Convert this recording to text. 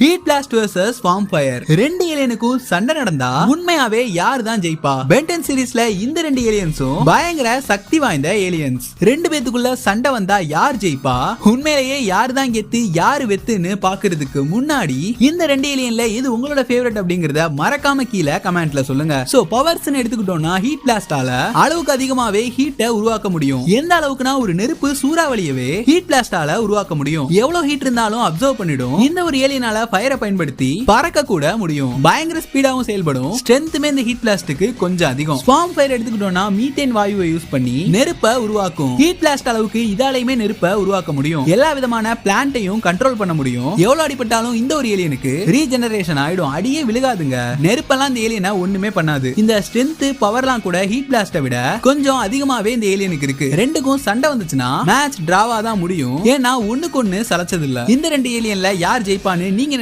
Heat blast versus form fire ரெண்டு ஏலியனுக்கும் சண்டை நடந்தா உண்மையாவே யார் தான் ஜெயிப்பா? பென்டன் சீரீஸ்ல இந்த ரெண்டு ஏலியன்ஸும் பயங்கர சக்தி வாய்ந்த ஏலியன்ஸ் ரெண்டு பேத்துக்குள்ள சண்டை வந்தா யார் ஜெயிப்பா? உண்மையிலேயே யார் தான் கெத்து யார் வெத்துன்னு பாக்குறதுக்கு முன்னாடி இந்த ரெண்டு ஏலியன்ல இது உங்களோட ஃபேவரட் அப்படிங்கறத மறக்காம கீழே கமெண்ட்ல சொல்லுங்க. சோ பவர்ஸ் எடுத்துக்கிட்டோம்னா ஹீட் பிளாஸ்டால அளவுக்கு அதிகமாவே ஹீட்டை உருவாக்க முடியும். எந்த அளவுக்குனா ஒரு நெருப்பு சூறாவளியவே ஹீட் பிளாஸ்டால உருவாக்க முடியும். எவ்வளவு ஹீட் இருந்தாலும் அப்சர்வ் பண்ணிடும். இந்த ஒரு ஏலியனால ஃபயரை பயன்படுத்தி பறக்க கூட முடியும். பயங்கர ஸ்பீடாவும் செயல்படும். ஸ்ட்ரென்த்துமே இந்த ஹீட் பிளாஸ்டுக்கு கொஞ்சம் அதிகம். ஸ்வாம் ஃபயர் எடுத்துக்கிட்டோம்னா மீத்தேன் வாயுவை யூஸ் பண்ணி நெருப்பை உருவாக்கும். ஹீட் பிளாஸ்ட் அளவுக்கு இதாலையுமே நெருப்பை உருவாக்க முடியும். எல்லா விதமான பிளான்ட்டையும் கண்ட்ரோல் பண்ண முடியும். எவ்வளவு அடிப்பட்டாலும் இந்த ஒரு ஏலியனுக்கு ரீஜெனரேஷன் ஆயிடும். அடியே விழுகாதுங்க. நெருப்பெல்லாம் இந்த ஏலியனை ஒண்ணுமே பண்ணாது. இந்த ஸ்ட்ரென்த் பவர்லாம் கூட ஹீட் பிளாஸ்ட விட கொஞ்சம் அதிகமாவே இந்த ஏலியனுக்கு இருக்கு. ரெண்டுக்கும் சண்டை வந்துச்சுன்னா மேட்ச் டிராவா தான் முடியும். ஏன்னா ஒண்ணுக்கு ஒண்ணு சலைச்சது இல்ல இந்த ரெண்டு ஏலியன்ல யார் ஜெயிப்பான்னு நீங்க